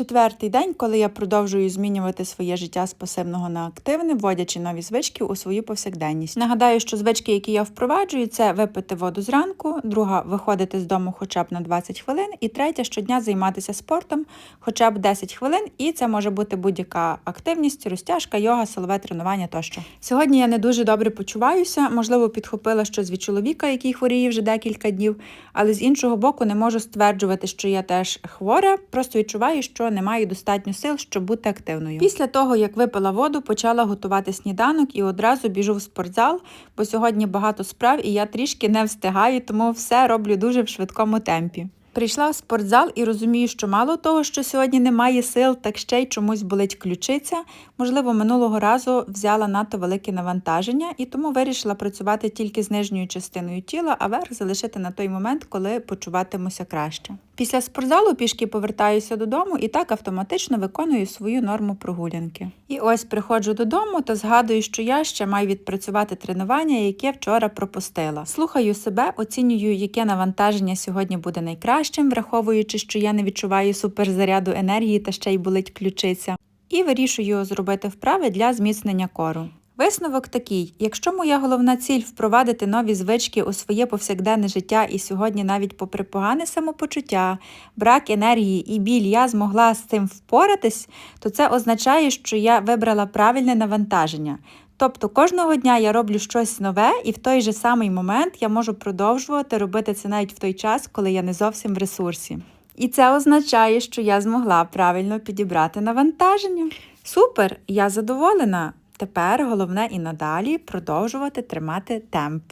Четвертий день, коли я продовжую змінювати своє життя з пасивного на активне, вводячи нові звички у свою повсякденність. Нагадаю, що звички, які я впроваджую, це випити воду зранку, друга виходити з дому хоча б на 20 хвилин, і третя щодня займатися спортом хоча б 10 хвилин, і це може бути будь-яка активність, розтяжка, йога, силове тренування тощо. Сьогодні я не дуже добре почуваюся, можливо, підхопила щось від чоловіка, який хворіє вже декілька днів, але з іншого боку не можу стверджувати, що я теж хвора, просто відчуваю, що не маю достатньо сил, щоб бути активною. Після того, як випила воду, почала готувати сніданок і одразу біжу в спортзал, бо сьогодні багато справ і я трішки не встигаю, тому все роблю дуже в швидкому темпі. Прийшла в спортзал і розумію, що мало того, що сьогодні немає сил, так ще й чомусь болить ключиця. Можливо, минулого разу взяла надто велике навантаження і тому вирішила працювати тільки з нижньою частиною тіла, а верх залишити на той момент, коли почуватимуся краще. Після спортзалу пішки повертаюся додому і так автоматично виконую свою норму прогулянки. І ось приходжу додому та згадую, що я ще маю відпрацювати тренування, яке вчора пропустила. Слухаю себе, оцінюю, яке навантаження сьогодні буде найкращим, враховуючи, що я не відчуваю суперзаряду енергії та ще й болить ключиця. І вирішую зробити вправи для зміцнення кору. Висновок такий: якщо моя головна ціль впровадити нові звички у своє повсякденне життя, і сьогодні, навіть попри погане самопочуття, брак енергії і біль, я змогла з цим впоратись, то це означає, що я вибрала правильне навантаження. Тобто кожного дня я роблю щось нове, і в той же самий момент я можу продовжувати робити це навіть в той час, коли я не зовсім в ресурсі. І це означає, що я змогла правильно підібрати навантаження. Супер! Я задоволена. Тепер головне і надалі продовжувати тримати темп.